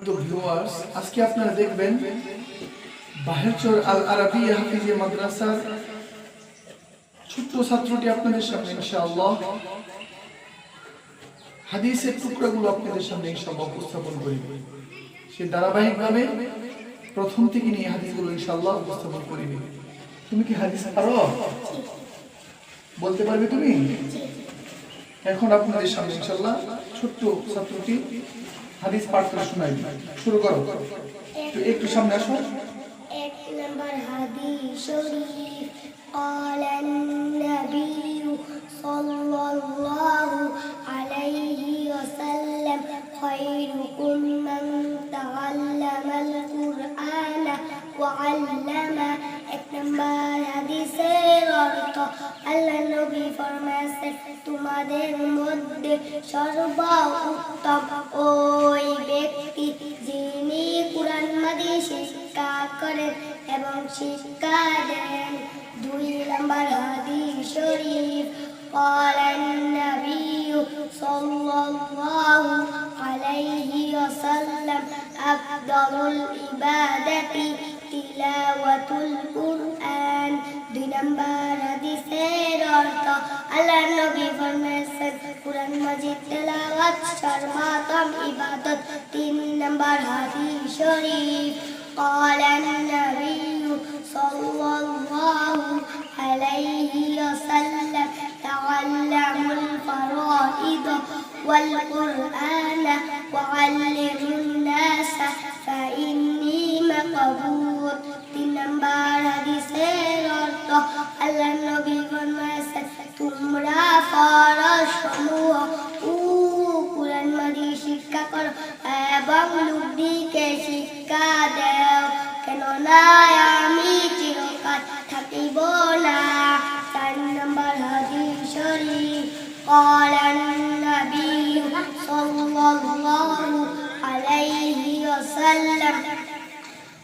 আজকে আপনারা দেখবেন বাহেরচর আল আরাবি হাফিজিয়া মাদ্রাসার ছোট্ট ছাত্রটি আপনাদের সামনে, ইনশাআল্লাহ। হাদিসের টুকরাগুলো আপনাদের সামনে, ইনশাআল্লাহ, উপস্থাপন করিবে সে ধারাবাহিকভাবে প্রথম থেকে নিয়ে হাদিসগুলো, ইনশাআল্লাহ, উপস্থাপন করিবে তুমি কি হাদিস পারো বলতে পারবে তুমি? এখন আপনাদের সামনে, ইনশাআল্লাহ, ছোট্ট ছাত্রটি হাদিস পাঠ করে শোনাইবে শুরু করো একটু একটু সামনে আসো এক নম্বর হাদিস শরীফ قال النبي صلى الله عليه وسلم خيركم من تعلم القرآن وعلمه এক নম্বর হাদিসের অর্থ আল্লাহ নবী ফরমাইছেন তোমাদের মধ্যে সর্বোত্তম ওই ব্যক্তি যিনি কুরআন মাদি শিক্ষা করেন এবং শিক্ষা দেন দুই নম্বর হাদিস শরীফ قال النبي صلى الله عليه وسلم أفضل العبادة تلاوة القرآن দুই নম্বর হাদিসের অর্থ আল্লাহ নবী ফরমাইছেন কুরআন মাজিদ তেলাওয়াত সর্বোত্তম ইবাদত তিন নম্বর হাদিস শরীফ قال النبي صلى الله عليه وسلم تعلموا الفرائض والقرآن وعلموا الناس فإني مقبول তিন নম্বর এবং লোকদিকে শিক্ষা দেও কেননা আমি চিরকাল থাকিব না চার নম্বর হাদিস শরীফ قال النبي صلى الله عليه وسلم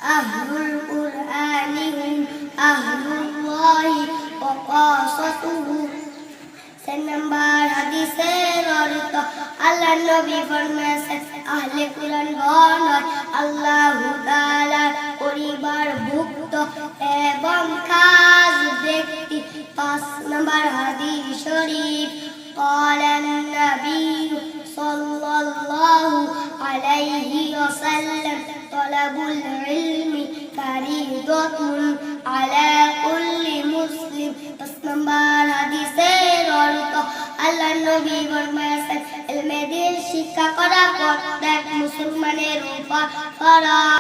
أهل القرآن هم أهل الله وقاصته চার নম্বর হাদিসের অর্থ আল্লাহ নবী ফরমাইছেন আহলে কুরআন গণ আল্লাহ তাআলার পরিবার ভুক্ত এবং খাস ব্যক্তি পাঁচ নম্বর হাদিস শরীফ قال النبي صلى الله عليه وسلم طلب العلم فريضة على كل ইলমের শিক্ষা করা প্রত্যেক মুসলমানের উপর ফরজ